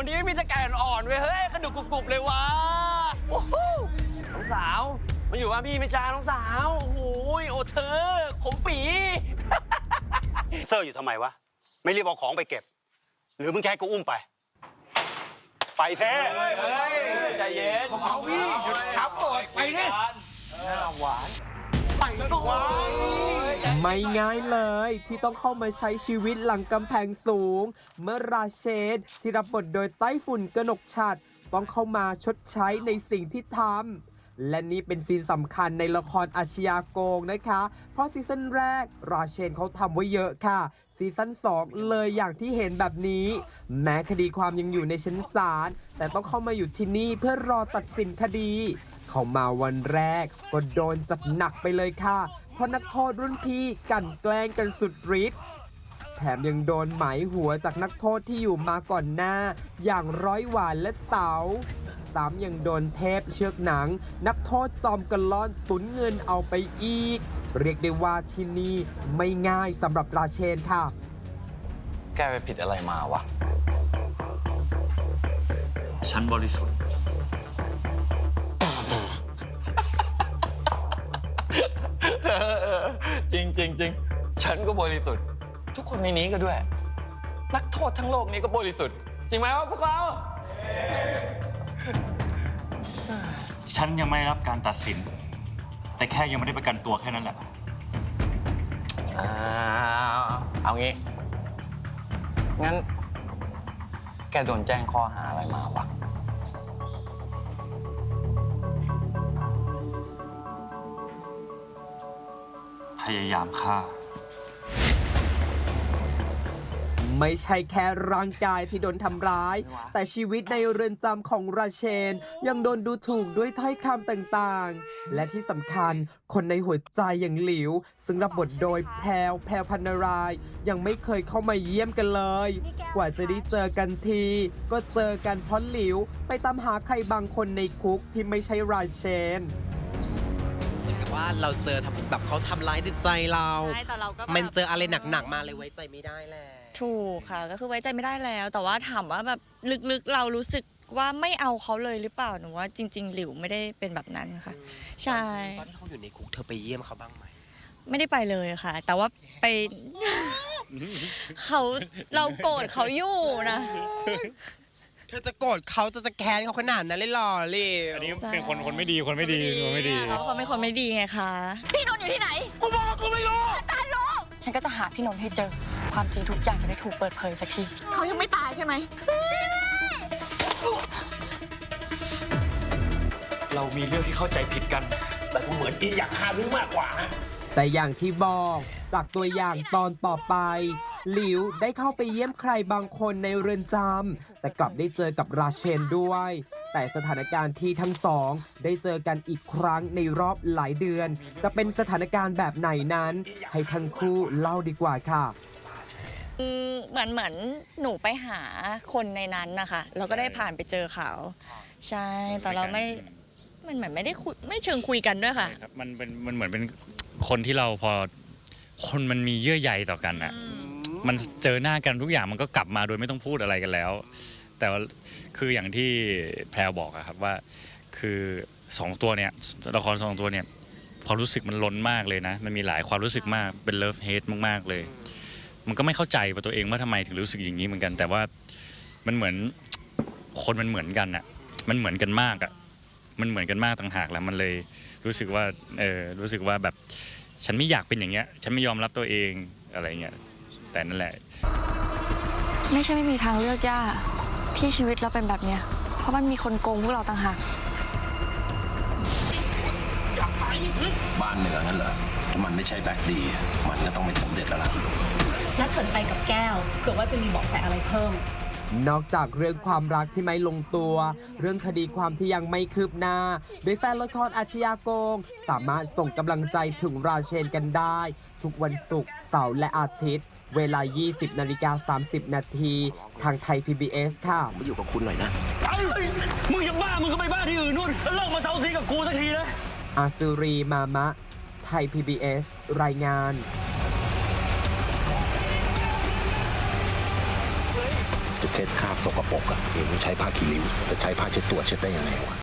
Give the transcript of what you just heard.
กรุบๆเลยวะโอ้โหน้องสาวมาอยู่บ้านพี่ไหม่จ้าน้องสาวโอ้โหโอเธอผมปีเซอร์อยู่ทำไมวะ ไม่รีบเอาของไปเก็บ หรือมึงจะให้กูอุ้มไป ไปเซ่ใจเย็นเอาพี่หยุดชับก่อนไปเนี่ยไปสวย ไม่ง่ายเลยที่ต้องเข้ามาใช้ชีวิตหลังกำแพงสูง เมื่อราเชนที่รับบทโดยไต้ฝุ่นกนกฉัด ต้องเข้ามาชดใช้ในสิ่งที่ทำและนี่เป็นซีนสำคัญในละครอาชญาโกงนะคะ เพราะซีซั่นแรก ราเชนเขาทำไว้เยอะค่ะ ซีซั่น2 เลยอย่างที่เห็นแบบนี้ แม้คดีความยังอยู่ในชั้นศาล แต่ต้องเข้ามาอยู่ที่นี่เพื่อรอตัดสินคดี เขามาวันแรกก็โดนจัดหนักไปเลยค่ะ ราะนักโทษรุ่นพี่กลั่นแกล้งกันสุดฤทธิ์แถมยังโดนหมายหัวจากนักโทษที่อยู่มาก่อนหน้า อย่างร้อยหวานและเต๋าซ้ำยังโดนเทพเชือกหนัง นักโทษจอมกระล่อนตุนเงินเอาไปอีก เรียกได้ว่าที่นี่ไม่ง่ายสำหรับราเชนค่ะ แกไปผิดอะไรมาวะ ฉันบริสุทธิ์ จริงจริงจริงฉันก็บริสุทธิ์ ทุกคนในนี้ก็ด้วย นักโทษทั้งโลกนี้ก็บริสุทธิ์ จริงไหมวะพวกเรา ฉันยังไม่ได้รับการตัดสิน แต่แค่ยังไม่ได้ประกันตัวแค่นั้นแหละอ่าเอางี้ งั้น แกโดนแจ้งข้อหาอะไรมาวะ พยายามฆ่า ไม่ใช่แค่ร่างกายที่โดนทำร้าย แต่ชีวิตในเรือนจำของราเชน ยังโดนดูถูกด้วยถ้อยคำต่างๆ และที่สำคัญคนในหัวใจอย่างหลิว ซึ่งรับบทโดยแพรวแพรวพันนาราย ยังไม่เคยเข้ามาเยี่ยมกันเลย กว่าจะได้เจอกันที ก็เจอกันเพราะหลิว ไปตามหาใครบางคนในคุกที่ไม่ใช่ราเชน ว่าเราเจอทำแบบเขาทำร้ายจิตใจเรา ใช่แต่เราก็แบบมันเจออะไรหนักๆมาเลยไว้ใจไม่ได้แหละ ถูกค่ะ ก็คือไว้ใจไม่ได้แล้ว แต่ว่าถามว่าแบบลึกๆเรารู้สึกว่าไม่เอาเขาเลยหรือเปล่าหนูว่าจริง ๆ หลิวไม่ได้เป็นแบบนั้นค่ะ ใช่ ตอนที่เขาอยู่ในคุกเธอไปเยี่ยมเขาบ้างไหมไม่ได้ไปเลยค่ะ แต่ว่าไป เขาเราโกรธเขาอยู่นะ เธอจะโกรธเขาจะจะแค้นเขาขนาดนั้นเลยเหรอลิวอันนี้ใช่เป็นคนคนไม่ดีคนไม่ดีคนไม่ดี เขาเขาเป็นคนไม่ดีไงคะพี่นนท์อยู่ที่ไหนกูบอกว่ากูไม่รู้ตารู้ฉันก็จะหาพี่นนท์ให้เจอ ความจริงทุกอย่างจะได้ถูกเปิดเผยสักทีเขายังไม่ตายใช่ไหมเรามีเรื่องที่เข้าใจผิดกัน แต่กูเหมือนอีอยากฆ่าหรือมากกว่านะแต่อย่างที่บอกจากตัวอย่างตอนต่อไป หลิวได้เข้าไปเยี่ยมใครบางคนในเรือนจำแต่กลับได้เจอกับราเชนด้วย แต่สถานการณ์ที่ทั้งสอง ได้เจอกันอีกครั้งในรอบหลายเดือน จะเป็นสถานการณ์แบบไหนนั้น ให้ทั้งคู่เล่าดีกว่าค่ะอืมเหมือนเหมือนหนูไปหาคนในนั้นนะคะเราก็ได้ผ่านไปเจอเขาใช่แต่เราไม่มันเหมือนไม่ได้คุยไม่เชิงคุยกันด้วยค่ะครับมันเป็นมันเหมือนเป็นคนที่เราพอคนมันมีเยื่อใยต่อกันอะ มันเจอหน้ากันทุกอย่างมันก็กลับมาโดยไม่ต้องพูดอะไรกันแล้ว แต่ว่าคืออย่างที่แพรวบอกอะครับว่า คือสองตัวเนี่ยละครสองตัวเนี่ยความรู้สึกมันล้นมากเลยนะ มันมีหลายความรู้สึกมากเป็นเลิฟเฮดมากๆเลย มันก็ไม่เข้าใจว่าตัวเองว่าทำไมถึงรู้สึกอย่างนี้เหมือนกัน แต่ว่ามันเหมือนคนมันเหมือนกันอะมันเหมือนกันมากอะมันเหมือนกันมากต่างหากแล้วมันเลยรู้สึกว่าเออรู้สึกว่าแบบ ฉันไม่อยากเป็นอย่างเงี้ย ฉันไม่ยอมรับตัวเองอะไรเงี้ย แต่นั่นแหละ ไม่ใช่ไม่มีทางเลือกย่าที่ชีวิตเราเป็นแบบเนี้ย เพราะมันมีคนโกงพวกเราต่างหาก บ้านเหนือนั่นเหรอถ้ามันไม่ใช่แบ็คดี มันก็ต้องเป็นสมเด็จแล้วล่ะนัดเฉินไปกับแก้วเผื่อว่าจะมีเบาะแสอะไรเพิ่ม นอกจากเรื่องความรักที่ไม่ลงตัว เรื่องคดีความที่ยังไม่คืบหน้าโดยแฟนละครอาชญาโกง สามารถส่งกำลังใจถึงราเชนกันได้ ทุกวันศุกร์เสาร์และอาทิตย์ เวลา 20 นาฬิกา 30 นาที ทางไทย PBS ค่ะ มาอยู่กับคุณหน่อยนะมึงจะบ้า มึงก็ไปบ้าที่อื่นนู่น แล้วเลิกมาเซาซีกับกูสักทีนะ อาซูรีมามะ ไทย PBS รายงาน จะเช็ดคราบสกปรกอะเองต้องใช้ผ้าคีริ้ว จะใช้ผ้าเช็ดตัวเช็ดได้ยังไงวะ